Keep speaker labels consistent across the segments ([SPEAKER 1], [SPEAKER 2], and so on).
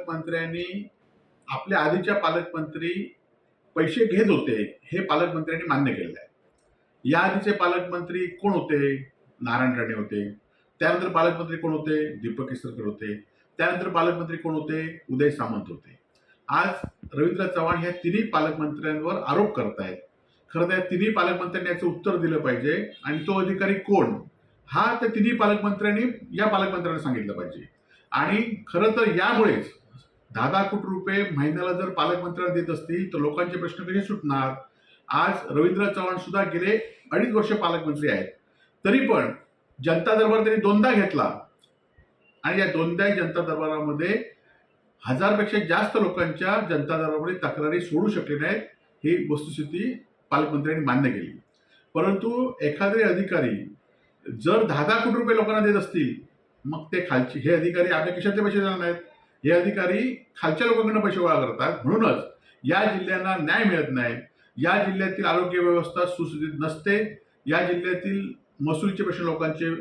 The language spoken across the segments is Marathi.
[SPEAKER 1] पालकमंत्र्यांनी आपल्या आधीच्या पालकमंत्री पैसे घेत होते हे पालकमंत्र्यांनी मान्य केलेलं आहे. या आधीचे पालकमंत्री कोण होते? नारायण राणे होते. त्यानंतर पालकमंत्री कोण होते? दीपक केसरकर होते. त्यानंतर पालकमंत्री कोण होते? उदय सामंत होते. आज रवींद्र चव्हाण ह्या तिन्ही पालकमंत्र्यांवर आरोप करतायत. खरं तर या तिन्ही पालकमंत्र्यांनी याचं उत्तर दिलं पाहिजे. आणि तो अधिकारी कोण? हा त्या तिन्ही पालकमंत्र्यांनी या पालकमंत्र्यांना सांगितलं पाहिजे. आणि खरं तर यामुळेच दहा दहा कोटी रुपये महिन्याला जर पालकमंत्र्यांना देत असतील तर लोकांचे प्रश्न कसे सुटणार? आज रवींद्र चव्हाण सुद्धा गेले अडीच वर्ष पालकमंत्री आहेत. तरी पण जनता दरबार त्यांनी दोनदा घेतला. आणि या दोनदाही जनता दरबारामध्ये हजारपेक्षा जास्त लोकांच्या जनता दरबारामध्ये तक्रारी सोडू शकले नाहीत ही वस्तुस्थिती पालकमंत्र्यांनी मान्य केली. परंतु एखादे अधिकारी जर दहा दहा कोटी रुपये लोकांना देत असतील मग ते खालचे हे अधिकारी आपल्या खिशातले पैसे जाणार नाहीत. हे अधिकारी खालच्या लोकांकडून पैसे गोळा करतात. म्हणूनच या जिल्ह्यांना न्याय मिळत नाही. या जिल्ह्यातील आरोग्य व्यवस्था सुस्थितीत नसते. या जिल्ह्यातील महसुलीचे प्रश्न लोकांचे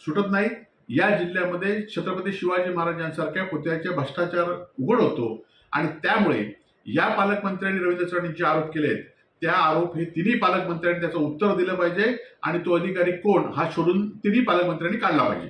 [SPEAKER 1] सुटत नाहीत या जिल्ह्यामध्ये छत्रपती शिवाजी महाराजांसारख्या पुतळ्याचे भ्रष्टाचार उघड होतो. आणि त्यामुळे या पालकमंत्र्यांनी रवींद्र चव्हाण जे आरोप केलेत. त्या आरोप हे तिन्ही पालकमंत्र्यांनी त्याचं उत्तर दिलं पाहिजे आणि तो अधिकारी कोण हा शोधून तिन्ही पालकमंत्र्यांनी काढला पाहिजे.